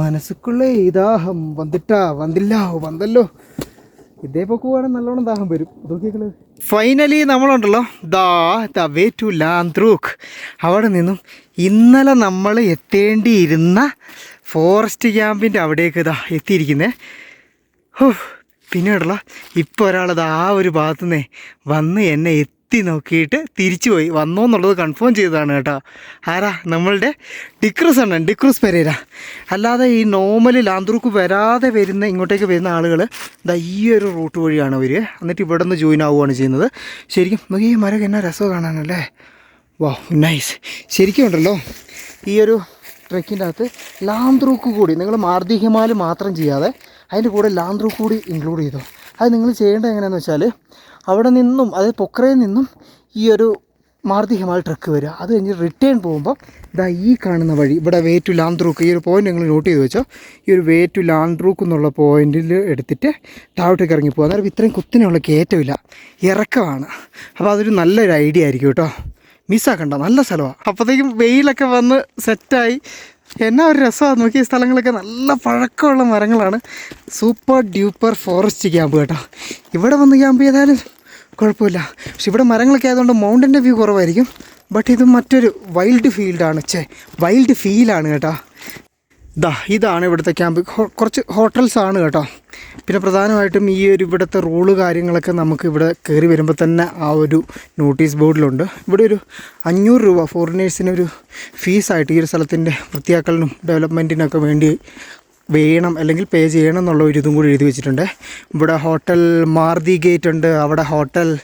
മനസ്സുക്കുള്ള ദാഹം വന്നിട്ടാ വന്നില്ല വന്നല്ലോ. ഇതേ പോക്കുവാണെങ്കിൽ നല്ലോണം ദാഹം വരും. നോക്കിയേക്കൾ ഫൈനലി നമ്മളുണ്ടല്ലോ. ദാ ദ വേ ടു ലാന്ത്രൂക്ക് അവിടെ നിന്നും ഇന്നലെ നമ്മൾ എത്തേണ്ടിയിരുന്ന ഫോറസ്റ്റ് ക്യാമ്പിന്റെ അവിടേക്ക് ഇതാ എത്തിയിരിക്കുന്നേ. പിന്നീടുള്ള ഇപ്പോൾ ഒരാളത് ആ ഒരു ഭാഗത്തു നിന്നേ വന്ന് എന്നെ എത്തി നോക്കിയിട്ട് തിരിച്ചു പോയി. വന്നോ എന്നുള്ളത് കൺഫേം ചെയ്തതാണ് കേട്ടോ. ആരാ? നമ്മളുടെ ഡിക്രൂസ് ആണ് ഡിക്രൂസ് പെരേര. അല്ലാതെ ഈ നോർമലി ലാന്തൂർക്ക് വരാതെ വരുന്ന ഇങ്ങോട്ടേക്ക് വരുന്ന ആളുകൾ ഇതാ ഈ ഒരു റൂട്ട് വഴിയാണ് അവർ എന്നിട്ട് ഇവിടെ നിന്ന് ജോയിൻ ആവുകയാണ് ചെയ്യുന്നത്. ശരിക്കും നോക്കി ഈ മരം എന്നാ രസം കാണാനല്ലേ? വാ നൈസ് ശരിക്കും ഉണ്ടല്ലോ ഈ ഒരു ട്രക്കിന്റെ അകത്ത് ലാന്ത്രൂക്ക് കൂടി നിങ്ങൾ മാർദി മാത്രം ചെയ്യാതെ അതിന്റെ കൂടെ ലാൻഡ്രു കൂടി ഇൻക്ലൂഡ് ചെയ്തു. അത് നിങ്ങൾ ചെയ്യേണ്ടത് എങ്ങനെയാണെന്ന് വെച്ചാൽ അവിടെ നിന്നും അതായത് പൊക്രയിൽ നിന്നും ഈ ഒരു മാർദി ഹിമാൽ ട്രക്ക് വരിക. അത് കഴിഞ്ഞ് റിട്ടേൺ പോകുമ്പോൾ ഇതാ ഈ കാണുന്ന വഴി ഇവിടെ വേ ടു ലാൻഡ്രൂക്ക് ഈ ഒരു പോയിന്റ് നിങ്ങൾ നോട്ട് ചെയ്ത് വെച്ചോ. ഈ ഒരു വേ ടു ലാൻഡ്രൂക്ക് എന്നുള്ള പോയിന്റിൽ എടുത്തിട്ട് താഴോട്ടേക്ക് ഇറങ്ങി പോകുക. അന്നേരം ഇത്രയും കുത്തിനുള്ള കയറ്റമില്ല. ഇറക്കമാണ്. അപ്പോൾ അതൊരു നല്ലൊരു ഐഡിയ ആയിരിക്കും കേട്ടോ. മിസ്സാക്കണ്ട നല്ല സ്ഥലമാണ് അപ്പോഴത്തേക്കും വെയിലൊക്കെ വന്ന് സെറ്റായി എന്നാ ഒരു രസമാണ് നോക്കിയ സ്ഥലങ്ങളൊക്കെ നല്ല പഴക്കമുള്ള മരങ്ങളാണ്. സൂപ്പർ ഡ്യൂപ്പർ ഫോറസ്റ്റ് ക്യാമ്പ് കേട്ടോ. ഇവിടെ വന്ന് ക്യാമ്പ് ചെയ്താലും കുഴപ്പമില്ല. പക്ഷെ ഇവിടെ മരങ്ങളൊക്കെ ആയതുകൊണ്ട് മൗണ്ടന്റെ വ്യൂ കുറവായിരിക്കും. ബട്ട് ഇത് മറ്റൊരു വൈൽഡ് ഫീൽഡാണ് ചേ വൈൽഡ് ഫീലാണ് കേട്ടോ. ദാ ഇതാണ് ഇവിടുത്തെ ക്യാമ്പ് കുറച്ച് ഹോട്ടൽസാണ് കേട്ടോ. പിന്നെ പ്രധാനമായിട്ടും ഈ ഒരു ഇവിടുത്തെ റൂൾ കാര്യങ്ങളൊക്കെ നമുക്ക് ഇവിടെ കയറി വരുമ്പോൾ തന്നെ ആ ഒരു നോട്ടീസ് ബോർഡിലുണ്ട്. ഇവിടെ ഒരു അഞ്ഞൂറ് രൂപ ഫോറിനേഴ്സിനൊരു ഫീസായിട്ട് ഈ ഒരു സ്ഥലത്തിന്റെ വൃത്തിയാക്കലിനും ഡെവലപ്മെന്റിനൊക്കെ വേണ്ടി വേണം അല്ലെങ്കിൽ പേ ചെയ്യണം എന്നുള്ള ഒരു ഇതും കൂടി എഴുതി വെച്ചിട്ടുണ്ട്. ഇവിടെ ഹോട്ടൽ മാർദി ഗേറ്റ് ഉണ്ട്. അവിടെ ഹോട്ടൽ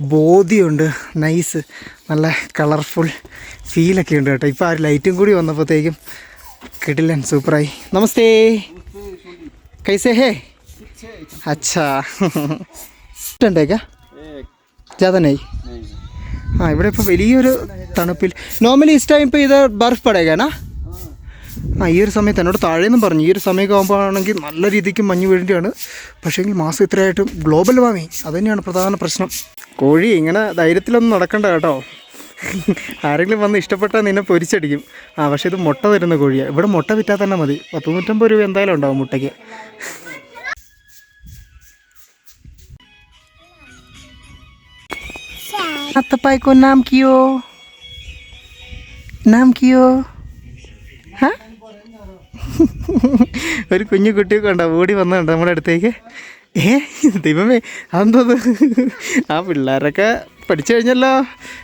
ബോധിയുണ്ട് നൈസ് നല്ല കളർഫുൾ ഫീലൊക്കെ ഉണ്ട് കേട്ടോ. ഇപ്പോൾ ആ ലൈറ്റും കൂടി വന്നപ്പോഴത്തേക്കും കിടിലൻ സൂപ്പറായി. നമസ്തേ. കൈസേ ഹേ. अच्छा ഉണ്ട് ज़्यादा ആ ഇവിടെ ഇപ്പോൾ വലിയൊരു തണുപ്പിൽ. നോർമലി ഈ ടൈം ഇപ്പോൾ ഇത് ബർഫ് പടയുകയാണ് ആ ഈ ഒരു സമയത്ത് എന്നോട് താഴേന്നും പറഞ്ഞു. ഈ ഒരു സമയമൊക്കെ ആകുമ്പോഴാണെങ്കിൽ നല്ല രീതിക്ക് മഞ്ഞ് വീഴേണ്ടിയാണ്. പക്ഷേങ്കിൽ മാസം ഇത്രയായിട്ടും ഗ്ലോബൽ വാർമിങ് അതുതന്നെയാണ് പ്രധാന പ്രശ്നം. കോഴി ഇങ്ങനെ ധൈര്യത്തിലൊന്നും നടക്കണ്ട കേട്ടോ. ആരെങ്കിലും വന്ന് ഇഷ്ടപ്പെട്ടാൽ നിന്നെ പൊരിച്ചടിക്കും. ആ പക്ഷേ ഇത് മുട്ട തരുന്ന കോഴിയാണ് ഇവിടെ മുട്ട വിറ്റാൽ തന്നെ മതി. പത്ത് നൂറ്റമ്പത് രൂപ എന്തായാലും ഉണ്ടാവും മുട്ടയ്ക്ക്. അത്തപ്പായി को नाम कियो नाम कियो ഹാ ഒരു കുഞ്ഞു കുട്ടിയൊക്കെ ഉണ്ടോ ഓടി വന്നുണ്ടോ നമ്മുടെ അടുത്തേക്ക് ഏ ദൈവമേ അതെന്തത് ആ പിള്ളേരൊക്കെ പഠിച്ചു കഴിഞ്ഞല്ലോ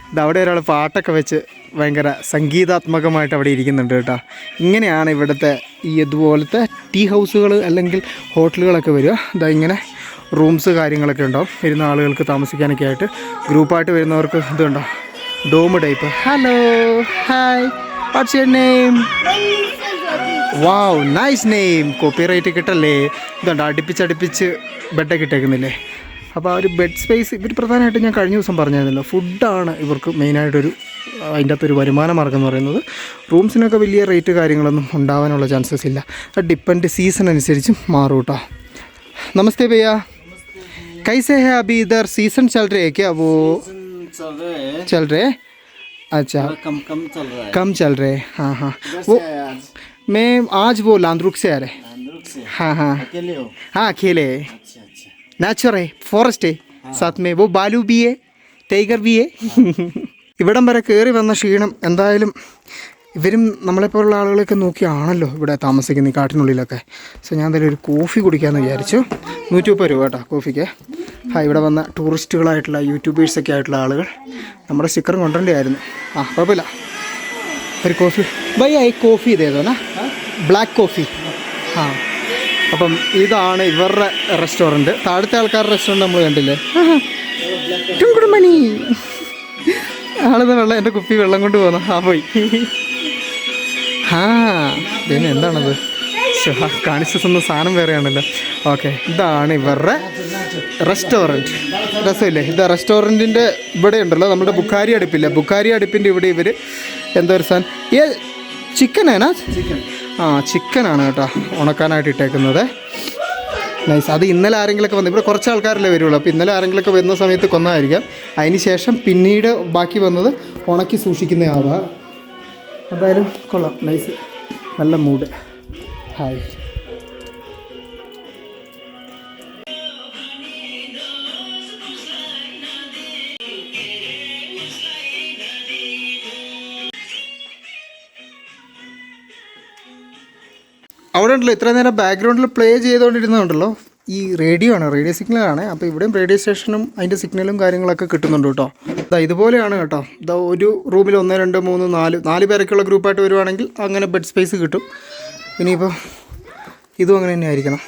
ഇത് അവിടെ ഒരാൾ പാട്ടൊക്കെ വെച്ച് ഭയങ്കര സംഗീതാത്മകമായിട്ട് അവിടെ ഇരിക്കുന്നുണ്ട് കേട്ടോ ഇങ്ങനെയാണ് ഇവിടുത്തെ ഈ ഇതുപോലത്തെ ടീ ഹൗസുകൾ അല്ലെങ്കിൽ ഹോട്ടലുകളൊക്കെ വരിക ഇതാ ഇങ്ങനെ റൂംസ് കാര്യങ്ങളൊക്കെ ഉണ്ടാവും. ഇരുന്ന ആളുകൾക്ക് താമസിക്കാനൊക്കെ ആയിട്ട് ഗ്രൂപ്പായിട്ട് വരുന്നവർക്ക് ഇതുണ്ടോ dome type hello hi what's your name wow nice name copyright കിട്ടല്ലേ? ഇതുണ്ട് അടുപ്പിച്ചടുപ്പിച്ച് ബെഡൊക്കെ ഇട്ടേക്കുന്നില്ലേ? അപ്പോൾ ആ ഒരു ബെഡ് സ്പേസ് ഇവർ പ്രധാനമായിട്ട് ഞാൻ കഴിഞ്ഞ ദിവസം പറഞ്ഞായിരുന്നല്ലോ. ഫുഡാണ് ഇവർക്ക് മെയിനായിട്ടൊരു അതിന്റെ അകത്തൊരു വരുമാന മാർഗം എന്ന് പറയുന്നത്. റൂംസിനൊക്കെ വലിയ റേറ്റ് കാര്യങ്ങളൊന്നും ഉണ്ടാവാനുള്ള ചാൻസസ് ഇല്ല. അത് ഡിപ്പെൻഡ് സീസൺ അനുസരിച്ച് മാറും കേട്ടോ നമസ്തേ പയ്യാ. कैसे है अभी इधर सीजन चल रहे हैं क्या वो चल रहे हैं चल रहे हैं? अच्छा कम कम चल रहा है कम चल रहे हैं हाँ हाँ वो कैसे है आज मैं आज वो लांद्रुक से आ रहे आंध्र से हाँ हाँ अकेले हो हाँ अकेले है अच्छा अच्छा नेचर है फॉरेस्ट है साथ में वो बालू भी है ടൈഗർ ബി എ ഇവിടം വരെ കയറി വന്ന ക്ഷീണം എന്തായാലും ഇവരും നമ്മളെപ്പോലുള്ള ആളുകളൊക്കെ നോക്കിയാണല്ലോ ഇവിടെ താമസിക്കുന്നത് ഈ കാട്ടിനുള്ളിലൊക്കെ. സോ ഞാൻ എന്തായാലും ഒരു കോഫി കുടിക്കാമെന്ന് വിചാരിച്ചു. നൂറ്റി മുപ്പത് രൂപ കേട്ടോ കോഫിക്ക്. ആ ഇവിടെ വന്ന ടൂറിസ്റ്റുകളായിട്ടുള്ള യൂട്യൂബേഴ്സൊക്കെ ആയിട്ടുള്ള ആളുകൾ നമ്മുടെ സ്റ്റിക്കർ കൊണ്ടുവരേണ്ടതായിരുന്നു ആ കുഴപ്പമില്ല. ഒരു കോഫി. ബൈ ഐ കോഫി ഇതേതോനാ ബ്ലാക്ക് കോഫി. ആ അപ്പം ഇതാണ് ഇവരുടെ റെസ്റ്റോറന്റ്. താഴത്തെ ആൾക്കാരുടെ റെസ്റ്റോറന്റ് നമ്മൾ കണ്ടില്ലേ? മണി ആളിന്ന് വെള്ളം എന്റെ കുപ്പി വെള്ളം കൊണ്ട് പോകുന്നു ആ പോയി. ആ പിന്നെ എന്താണത്? കാണിച്ചു തന്ന സാധനം വേറെയാണല്ലോ. ഓക്കെ ഇതാണ് ഇവരുടെ റെസ്റ്റോറന്റ്. രസമില്ലേ? ഇത് റെസ്റ്റോറന്റിന്റെ ഇവിടെ ഉണ്ടല്ലോ നമ്മുടെ ബുക്കാരി അടുപ്പില്ല? ബുക്കാരി അടുപ്പിന്റെ ഇവിടെ ഇവർ എന്താ ഒരു സാധനം. ഏ ചിക്കൻ. ഏനാ ആ ചിക്കനാണ് കേട്ടോ ഉണക്കാനായിട്ട് ഇട്ടേക്കുന്നത്. നൈസ്. അത് ഇന്നലെ ആരെങ്കിലുമൊക്കെ വന്നു ഇവിടെ കുറച്ച് ആൾക്കാരല്ലേ വരുള്ളൂ അപ്പോൾ ഇന്നലെ ആരെങ്കിലുമൊക്കെ വരുന്ന സമയത്ത് കൊന്നായിരിക്കാം. അതിന് ശേഷം പിന്നീട് ബാക്കി വന്നത് ഉണക്കി സൂക്ഷിക്കുന്ന ആവാം എന്തായാലും കൊള്ളാം. നൈസ് നല്ല മൂഡ് ഹായ് അവിടെ ഉണ്ടല്ലോ ഇത്ര നേരം ബാക്ക്ഗ്രൗണ്ടിൽ പ്ലേ ചെയ്തുകൊണ്ടിരുന്നുണ്ടല്ലോ ഈ റേഡിയോ ആണ് റേഡിയോ സിഗ്നലാണ് അപ്പോൾ ഇവിടെയും റേഡിയോ സ്റ്റേഷനും അതിന്റെ സിഗ്നലും കാര്യങ്ങളൊക്കെ കിട്ടുന്നുണ്ട് കേട്ടോ. ഇതാ ഇതുപോലെയാണ് കേട്ടോ. ഇതാ ഒരു റൂമിൽ ഒന്ന് രണ്ട് മൂന്ന് നാല് നാല് പേരൊക്കെയുള്ള ഗ്രൂപ്പായിട്ട് വരുവാണെങ്കിൽ അങ്ങനെ ബെഡ് സ്പേസ് കിട്ടും. ഇനിയിപ്പോൾ ഇതും അങ്ങനെ തന്നെ ആയിരിക്കണം.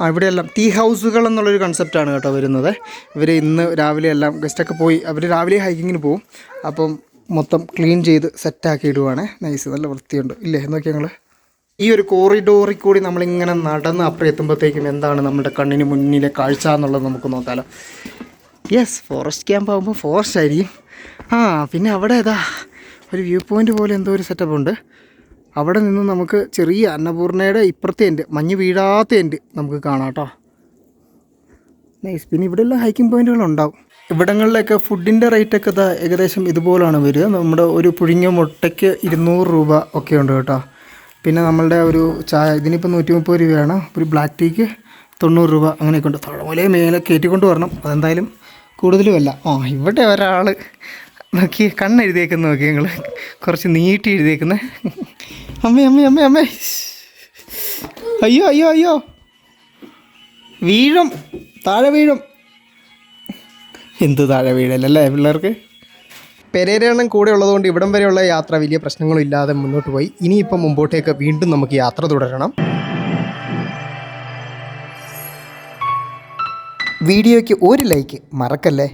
ആ ഇവിടെയെല്ലാം ടീ ഹൗസുകൾ എന്നുള്ളൊരു കൺസെപ്റ്റാണ് കേട്ടോ വരുന്നത്. ഇവർ ഇന്ന് രാവിലെ എല്ലാം ഗസ്റ്റൊക്കെ പോയി അവർ രാവിലെ ഹൈക്കിങ്ങിന് പോകും അപ്പം മൊത്തം ക്ലീൻ ചെയ്ത് സെറ്റാക്കി ഇടുവാണ്. നൈസ് നല്ല വൃത്തിയുണ്ട്. ഇല്ലേ? നോക്കി ഞങ്ങൾ ഈ ഒരു കോറിഡോറിൽ കൂടി നമ്മളിങ്ങനെ നടന്ന് അപ്പുറം എത്തുമ്പോഴത്തേക്കും എന്താണ് നമ്മുടെ കണ്ണിന് മുന്നിലെ കാഴ്ച എന്നുള്ളത് നമുക്ക് നോക്കാമല്ലോ യെസ് ഫോറസ്റ്റ് ക്യാമ്പ് ആകുമ്പോൾ ഫോറസ്റ്റ് ആയിരിക്കും. ആ പിന്നെ അവിടെ ഏതാ? ഒരു വ്യൂ പോയിന്റ് പോലെ എന്തോ ഒരു സെറ്റപ്പ് ഉണ്ട്. അവിടെ നിന്ന് നമുക്ക് ചെറിയ അന്നപൂർണയുടെ ഇപ്പുറത്തെ എൻഡ് മഞ്ഞ് വീഴാത്ത എൻഡ് നമുക്ക് കാണാം കേട്ടോ. നൈസ് പിന്നെ ഇവിടെ എല്ലാം ഹൈക്കിംഗ് പോയിന്റുകളുണ്ടാവും ഇവിടങ്ങളിലൊക്കെ ഫുഡിന്റെ റേറ്റൊക്കെ ഒക്കെ ഏകദേശം ഇതുപോലാണ് വരിക. നമ്മുടെ ഒരു പുഴുങ്ങിയ മുട്ടയ്ക്ക് ഇരുന്നൂറ് രൂപ ഒക്കെ ഉണ്ട് കേട്ടോ. പിന്നെ നമ്മളുടെ ഒരു ചായ ഇതിനിപ്പോൾ നൂറ്റി മുപ്പത് രൂപയാണ്. ഒരു ബ്ലാക്ക് ടീക്ക് തൊണ്ണൂറ് രൂപ അങ്ങനെയൊക്കെ ഉണ്ട് തഴവലെ മേലെ കയറ്റിക്കൊണ്ട് വരണം. അതെന്തായാലും കൂടുതലുമല്ല. ആ ഇവിടെ ഒരാൾ നോക്കി കണ്ണെഴുതിയേക്കുന്ന നോക്കി ഞങ്ങൾ കുറച്ച് നീട്ടി എഴുതിയേക്കുന്നത് അമ്മേ അമ്മേ അമ്മേ അമ്മേ. അയ്യോ അയ്യോ അയ്യോ. വീഴും. താഴെ വീഴും. എന്ത് താഴെ വീഴലല്ലേ പിള്ളേർക്ക്? പെരേരണ്ണം കൂടെ ഉള്ളതുകൊണ്ട് ഇവിടം വരെയുള്ള യാത്ര വലിയ പ്രശ്നങ്ങളും ഇല്ലാതെ മുന്നോട്ട് പോയി. ഇനിയിപ്പം മുമ്പോട്ടേക്ക് വീണ്ടും നമുക്ക് യാത്ര തുടരണം. വീഡിയോയ്ക്ക് ഒരു ലൈക്ക് മറക്കല്ലേ?